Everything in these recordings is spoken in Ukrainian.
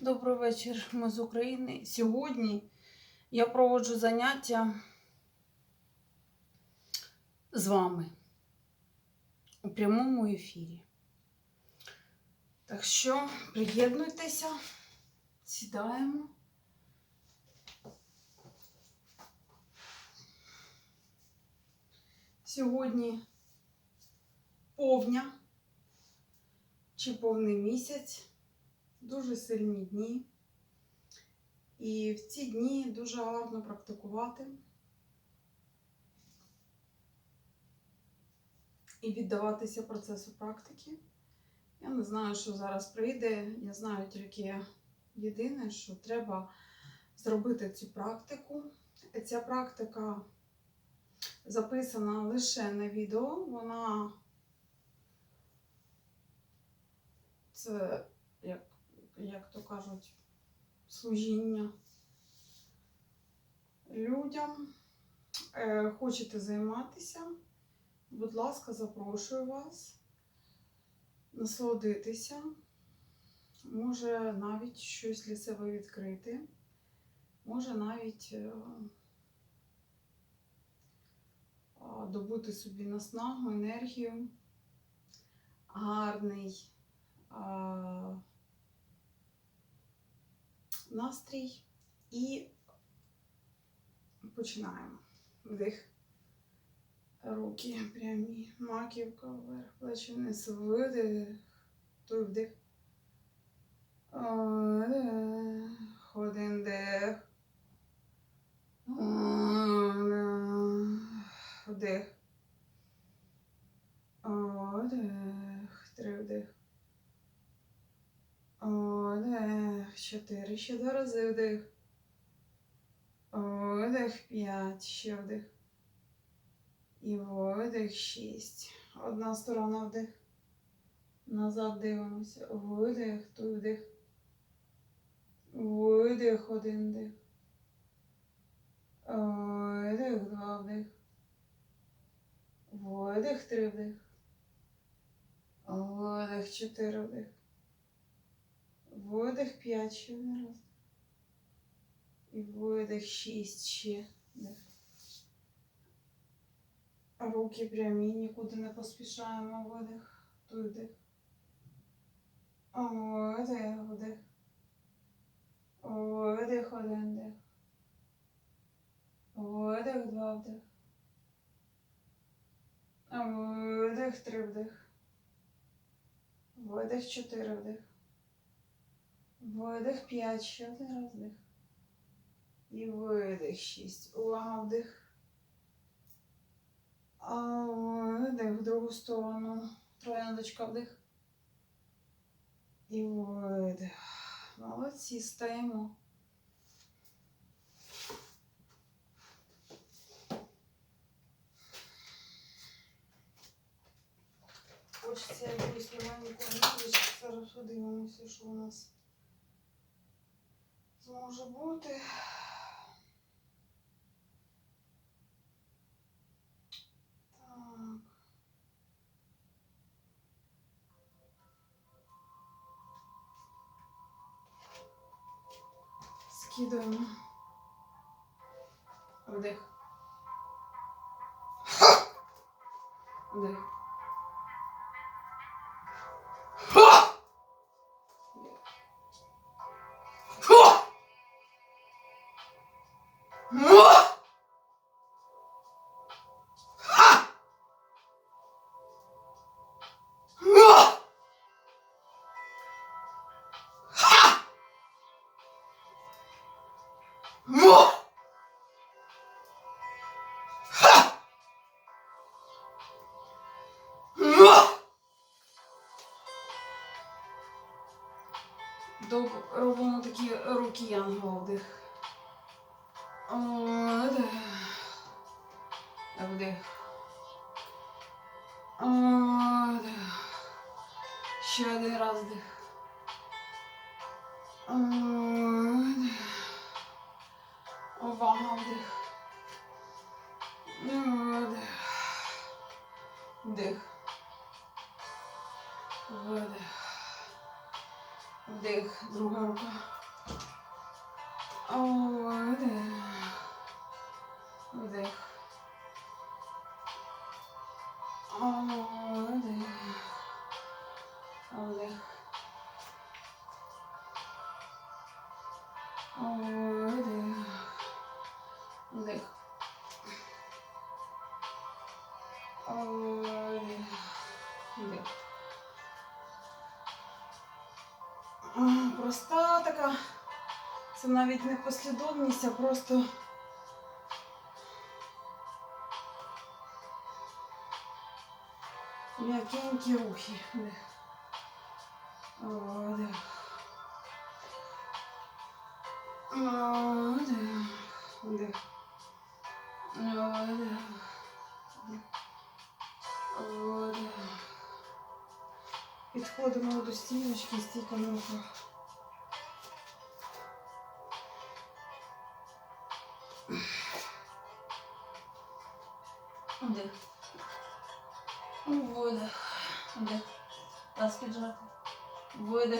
Добрий вечір, ми з України. Сьогодні я проводжу заняття з вами у прямому ефірі. Так що приєднуйтеся, сідаємо. Сьогодні повня чи повний місяць дуже сильні дні. І в ці дні дуже гарно практикувати і віддаватися процесу практики. Я не знаю, що зараз прийде. Я знаю тільки єдине, що треба зробити цю практику. Ця практика записана лише на відео. Вона це як як то кажуть, служіння людям. Е, Хочете займатися? Будь ласка, запрошую вас насолодитися. Може навіть щось для себе відкрити. Може навіть е, добути собі наснагу, енергію, гарний. Настрій і починаємо. Вдих. Руки прямі, маківка вверх, плечі вниз, видих, той вдих. Вдих. Один дих. Вдих. Вдих. Три вдих. Вдих. Чотири. Ще два рази вдих. Видих. П'ять. Ще вдих. І видих. Шість. Одна сторона вдих. Назад дивимося. Видих. Тут вдих. Видих. Один вдих. Видих. Два вдих. Видих. Три вдих. Видих. Чотири вдих. Видих 5 ще раз. І видих 6 ще. Вдих. Руки прямі, нікуди не поспішаємо. Видих. Тут вдих. Видих, вдих. Видих один дих. Видих два вдих. Видих три вдих. Видих чотири вдих. Видих 5, ще один раз. І видих 6. Увага, вдих. А видих в другу сторону. Трояндочка вдих. І видих. Молодці, стаємо. Хочеться якоїсь легенької музички. Зараз подивимося, що у нас зможе бути. Так. Вдих. Вдих. Робимо такі руки янгола. Вдих. Вдих. Вдих. Ще один раз вдих. Вдих. Увага, вдих. Ну, вдих. Вдих. Вдих. Вдих. Друга рука. Вдих. Вдих. Вдих. Вдих. Проста. Це навіть не послідовність, а просто. М'якенькі рухи. Вдих. Вдих. Підходимо до стіночки, стійка на руках.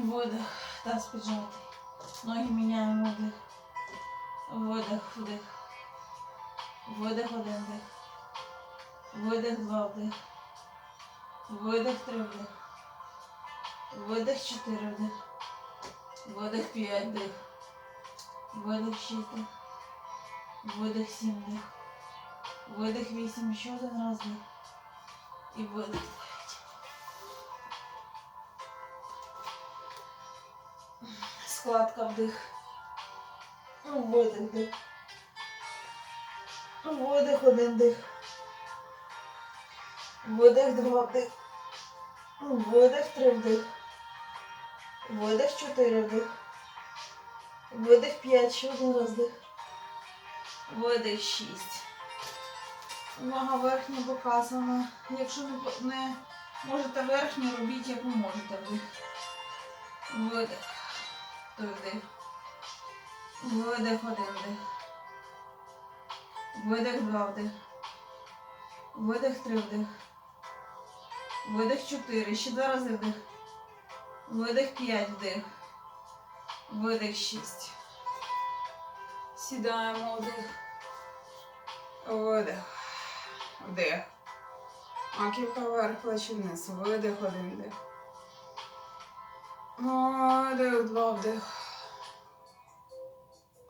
Видих. Таз піджатий. Ноги міняємо вдих. Видих, вдих. Видих один дих. Видих два вдих. Видих три вдих. Видих чотири вдих. Видих п'ять дих. Видих шість дих. Видих сім дих. Видих вісім, ще один раз дих. І видих Складка вдих. Видих дих. Видих один дих. Видих два вдих. Видих три вдих. Видих чотири вдих. Видих п'ять, ще один раз дих. Видих шість. Нога верхня показана. Якщо не, не можете верхню, робіть як ви можете. Вдих. Видих. Вдих. Видих один вдих. Видих два вдих. Видих три вдих. Видих чотири. Ще два рази вдих. Видих п'ять вдих. Видих шість. Сідаємо вдих. Видих. Вдих. Маківка вверх, плечі вниз. Видих, один вдих. Видих, два вдих.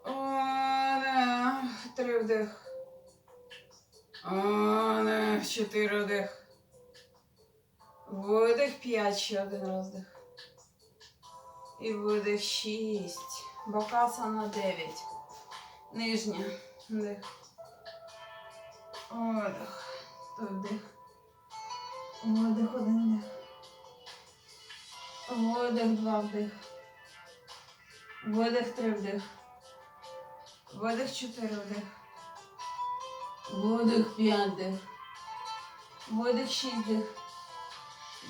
Видих, три вдих. Видих, чотири вдих. Видих, п'ять, ще один раз вдих. І видих, шість. Бокаса на дев'ять. Нижня. Вдих. Видих. Той вдих. Видих один дих. Видих два вдих. Видих три вдих. Видих чотири вдих. Видих п'ять вдих. Видих шість дих.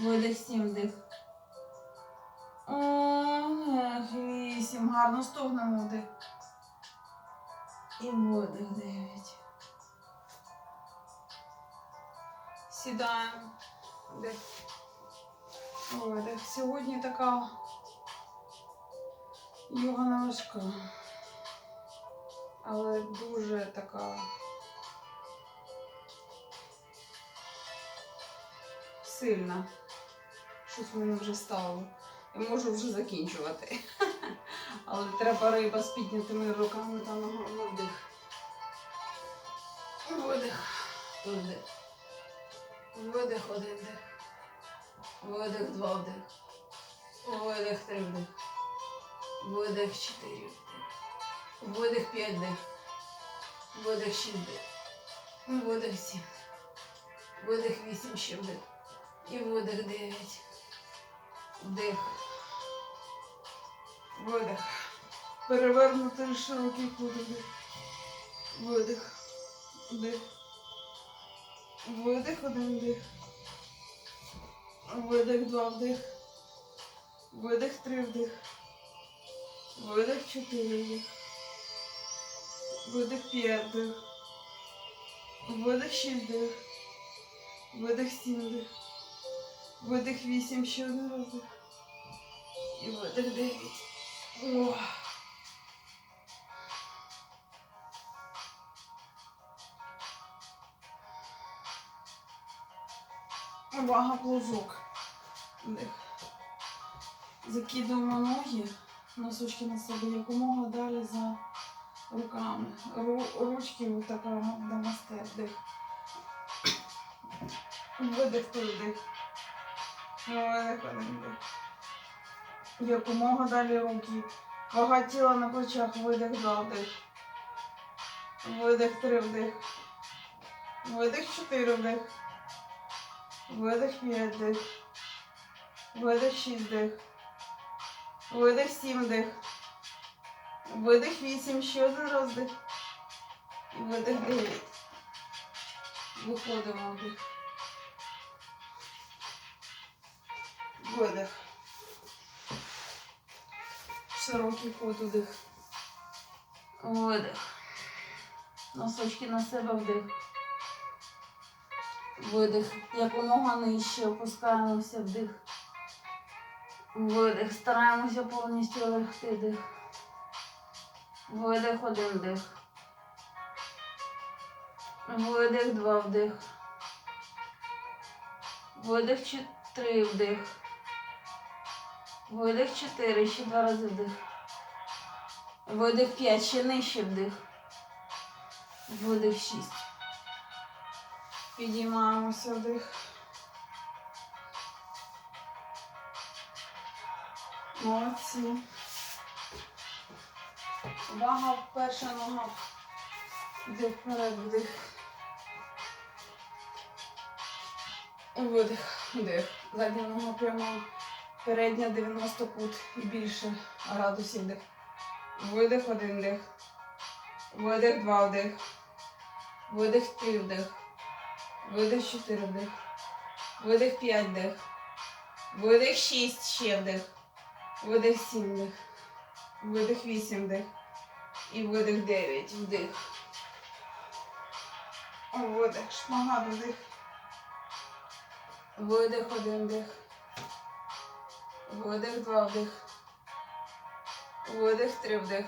Видих сім вдих. Вісім. Гарно стогнемо вдих. І видих дев'ять. Сідаємо. Вдих. Видих. Сьогодні така йога важка. Але дуже така сильна. Щось мене вже стало. Я можу вже закінчувати. Але треба риба з піднятими руками та ногами вдих. Видих. Вдих. Видих один дих. Видих два вдих. Видих три вдих. Видих чотири вдих. Видих п'ять вдих. Видих шість вдих. Видих сім. Видих вісім ще вдих. І видих дев'ять. Вдих. Видих. Перевернути широкий кут вдих. Видих. Вдих. Видих, один вдих. Видих, два вдих. Видих, три вдих. Видих, чотири вдих. Видих п'ять дих. Видих шість дих. Видих сім дих. Видих вісім, ще один раз. І видих дев'ять. Плужок. Вдих. Закидуємо ноги, носочки на себе якомога далі за руками. Ру, ручки отака намасте. Вдих. Видих, вдих. Видих, один вдих. Якомога далі руки. Вага тіла на плечах, видих, два вдих. Видих, три вдих. Видих, чотири вдих. Видих, п'ять дих. Видих, шість дих. Видих, сім дих. Видих, вісім, ще один раз дих. І видих, дев'ять. Виходимо вдих. Видих. Широкий ход удих. Видих. Носочки на себе вдих. Видих. Якомога нижче опускаємося вдих. Видих. Стараємося повністю легти дих. Видих один дих. Видих два вдих. Видих три вдих. Видих чотири, ще два рази вдих. Видих п'ять, ще нижче вдих. Видих шість. Підіймаємося вдих. Молодці. Увага, перша нога. Вдих вперед, вдих. Видих, вдих. Задня нога прямо. Передня 90 кут і більше градусів вдих. Видих, один дих. Видих, два вдих. Видих, три вдих. Видих 4 вдих. Видих 5 вдих. Видих 6 ще вдих. Видих 7 вдих. Видих 8 вдих. І видих 9 вдих. Видих, шмагат вдих. Видих один вдих. Видих два вдих. Видих три вдих.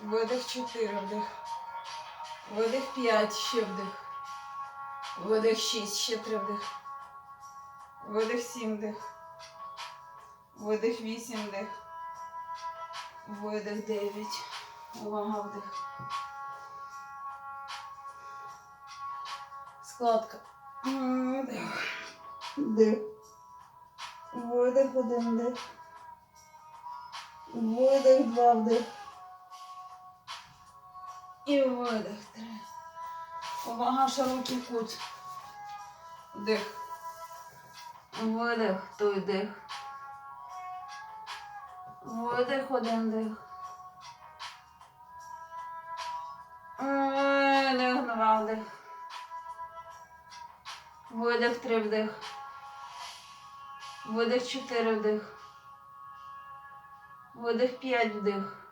Видих чотири вдих. Видих п'ять ще вдих. Видих шість, ще три вдих. Видих сім вдих. Видих вісім вдих. Видих дев'ять. Увага вдих. Складка. Вдих. Вдих. Видих один вдих. Видих два вдих. І видих три. Увага, широкий кут. Вдих. Видих, той дих. Видих, один дих. Видих, два вдих. Видих, три вдих. Видих, чотири вдих. Видих, п'ять вдих.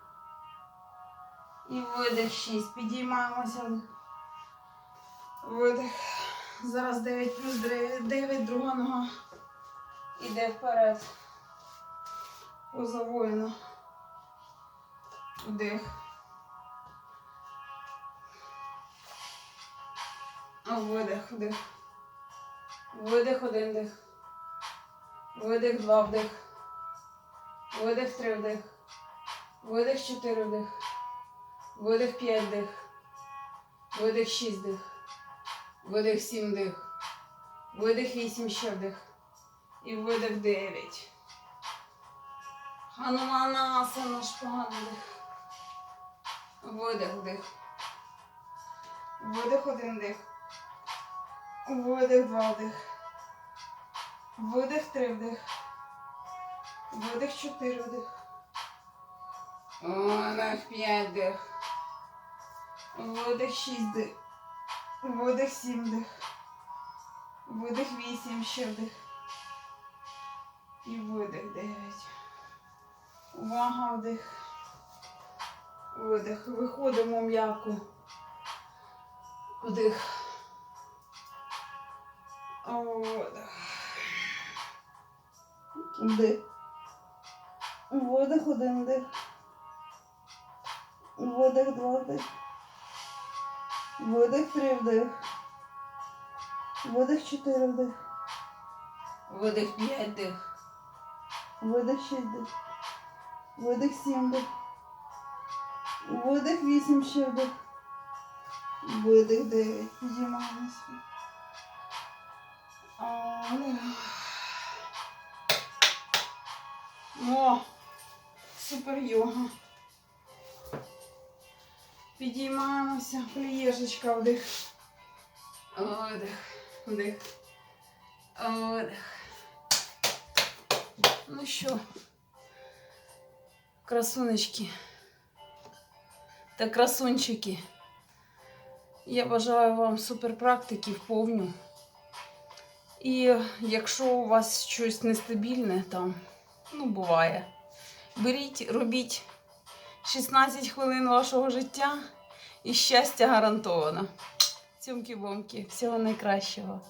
І видих шість. Підіймаємося. Видих. Зараз 9 плюс 9, друга нога. Іде вперед. Поза. Вдих. Видих, вдих. Видих, один дих. Видих, два вдих. Видих, три вдих. Видих, чотири вдих. Видих, п'ять вдих. Видих, шість вдих. Видих, сім вдих. Видих, вісім ще вдих. І видих, дев'ять. Хануманасана, шпагат вдих. Видих, вдих. Видих, один дих. Видих, два вдих. Видих, три вдих. Видих, чотири вдих. Видих, п'ять вдих. Видих, шість вдих. Видих, сім вдих. Видих, вісім, ще вдих. І видих, дев'ять. Увага, вдих. Видих. Виходимо м'яко. Вдих. Видих. Вдих. Видих, один вдих. Видих, два вдих. Видих, три вдих. Видих, чотири вдих. Видих, п'ять дих. Видих, шість вдих. Видих, сім вдих. Видих, вісім ще вдих. Видих, дев'ять. Підіймаємося. О, супер йога. Підіймаємося, плієшечка вдих. Видих, вдих. Видих. Ну що, красунечки та красунчики. Я бажаю вам супер практики повню. І якщо у вас щось нестабільне там, ну буває, беріть, робіть 16 хвилин вашого життя і щастя гарантовано. Цюмки-бомки, всього найкращого.